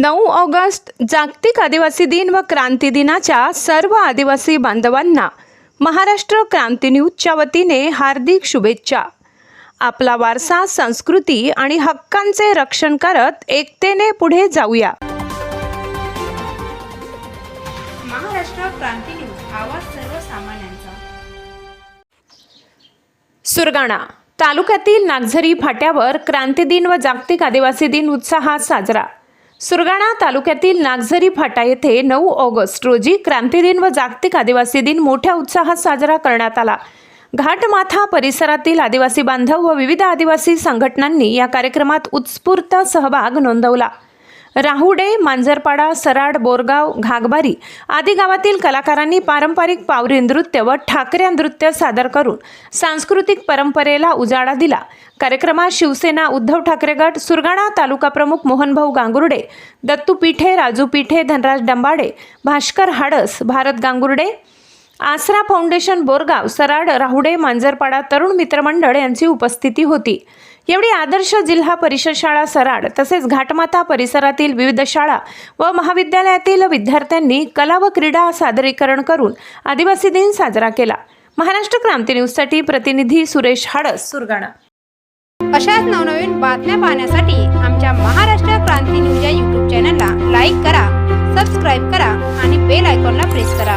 नऊ ऑगस्ट जागतिक आदिवासी दिन व क्रांती दिनाच्या सर्व आदिवासी बांधवांना महाराष्ट्र क्रांती न्यूजच्या वतीने हार्दिक शुभेच्छा. आपला वारसा संस्कृती आणि हक्कांचे रक्षण करत एकतेने पुढे जाऊया. महाराष्ट्र क्रांती न्यूज आवाज सर्वसामान्यांचा. सुरगाणा तालुक्यातील नागझरी फाट्यावर क्रांती दिन व जागतिक आदिवासी दिन उत्साहात साजरा. सुरगाणा तालुक्यातील नागझरी फाटा येथे नऊ ऑगस्ट रोजी क्रांती दिन व जागतिक आदिवासी दिन मोठ्या उत्साहात साजरा करण्यात आला. घाटमाथा परिसरातील आदिवासी बांधव व विविध आदिवासी संघटनांनी या कार्यक्रमात उत्स्फूर्त सहभाग नोंदवला. राहुडे मांजरपाडा सराड बोरगाव घागबारी आदी गावातील कलाकारांनी पारंपरिक पावरी नृत्य व ठाकऱ्या नृत्य सादर करून सांस्कृतिक परंपरेला उजाळा दिला. कार्यक्रमात शिवसेना उद्धव ठाकरे गट सुरगाणा तालुका प्रमुख मोहनभाऊ गांगुर्डे दत्तू पिठे राजू पिठे धनराज डंबाडे भास्कर हाडस भारत गांगुर्डे आसरा फाउंडेशन बोरगाव सराड राहुडे मांजरपाडा तरुण मित्रमंडळ यांची उपस्थिती होती. एवढी आदर्श जिल्हा परिषद शाळा सराड तसेच घाटमाता परिसरातील विविध शाळा व महाविद्यालयातील विद्यार्थ्यांनी कला व क्रीडा सादरीकरण करून आदिवासी दिन साजरा केला. महाराष्ट्र क्रांती न्यूजसाठी प्रतिनिधी सुरेश हाडस सुरगाणा. अशाच नवनवीन बातम्या पाहण्यासाठी आमच्या महाराष्ट्र क्रांती न्यूज या यूट्यूब चॅनलला लाईक करा सबस्क्राईब करा आणि बेल आयकॉनला प्रेस करा.